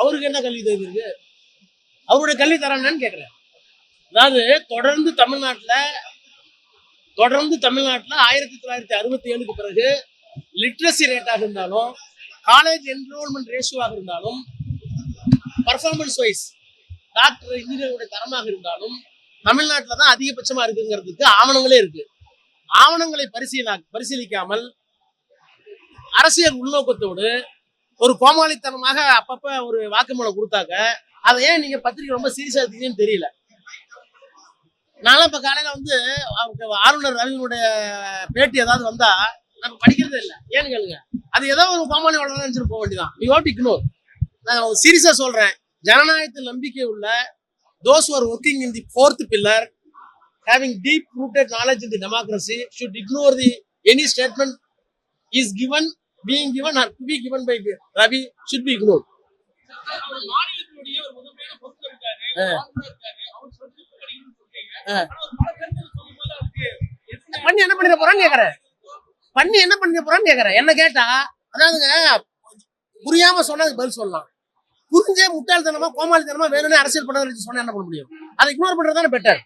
அவருக்கு என்ன கல்வி தகுதி இருக்கு? அவருடைய கல்வி தரம் என்னன்னு அதாவது தொடர்ந்து தமிழ்நாட்டுல தொடர்ந்து தமிழ்நாட்டுல ஆயிரத்தி தொள்ளாயிரத்தி அறுபத்தி ஏழுக்கு பிறகு லிட்ரஸி ரேட்டாக இருந்தாலும் காலேஜ் என்ரோல்மெண்ட் ரேஷியோவாக இருந்தாலும் பர்ஃபார்மன்ஸ் வைஸ் டாக்டர் இன்ஜினியருடைய தரமாக இருந்தாலும் தமிழ்நாட்டில் தான் அதிகபட்சமா இருக்குங்கிறதுக்கு ஆவணங்களே இருக்கு. ஆவணங்களை பரிசீலா பரிசீலிக்காமல் அரசியல் உள்நோக்கத்தோடு ஒரு கோமாளித்தனமாக அப்பப்ப ஒரு வாக்குமூலம் கொடுத்தாக்க அதை ஏன் நீங்க பத்திரிக்கை ரொம்ப சீரியஸா எடுத்தீங்கன்னு தெரியல. நானும் இப்ப காலையில வந்து அவங்க ஆளுநர் ரவியினுடைய பேட்டி ஏதாவது வந்தா நம்ம படிக்கிறதே இல்லை. ஏன்னு கேளுங்க. அது ஏதோ ஒரு கோமாளி வளர்ந்து நினைச்சிட்டு போக வேண்டியதான் யூ ஹாட் இக்னோர் நான் சீரியஸா சொல்றேன். ஜனநாயகத்தில் நம்பிக்கை உள்ள those are working in the fourth pillar having deep rooted knowledge in the democracy should ignore the any statement is given being given or to be given by Ravi should be ignored. அவர் மாநிலத்தினுடைய ஒரு முதன்மையான பொறுப்பு இருக்காரு. ஆ. ஆளுநர் இருக்காரு. அவர் சொத்து கிடைக்கணும்னு சொல்றீங்க. ஆ. ஆனா ஒரு பல கருத்து சொல்லும்போது அதுக்கு எத்தனை பண்ணி என்ன பண்ணிட போறான்னு கேக்குறேன் பண்ணி என்ன பண்ணிட போறான்னு கேக்குறேன் என்ன கேட்டா அதாவதுங்க புரியாம சொன்னதுக்கு பதில் சொல்லலாம். புரிஞ்சே முட்டாள்தனமா கோமாளித்தனமா வேணும்னு அரசியல் பண்ணதை சொன்னா என்ன பண்ண முடியும்? அதை இக்னோர் பண்றது தானே பெட்டர்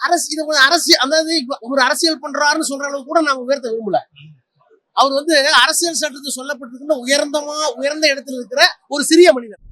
அரசு இதை ஒரு அரசியல் அதாவது ஒரு அரசியல் பண்றாருன்னு சொல்ற அளவுக்கு கூட நாங்க உயர்த்த விரும்பல. அவர் வந்து அரசியல் சட்டத்தில் சொல்லப்பட்டிருக்கின்ற உயர்ந்தமா உயர்ந்த இடத்துல இருக்கிற ஒரு சிறிய மனிதர்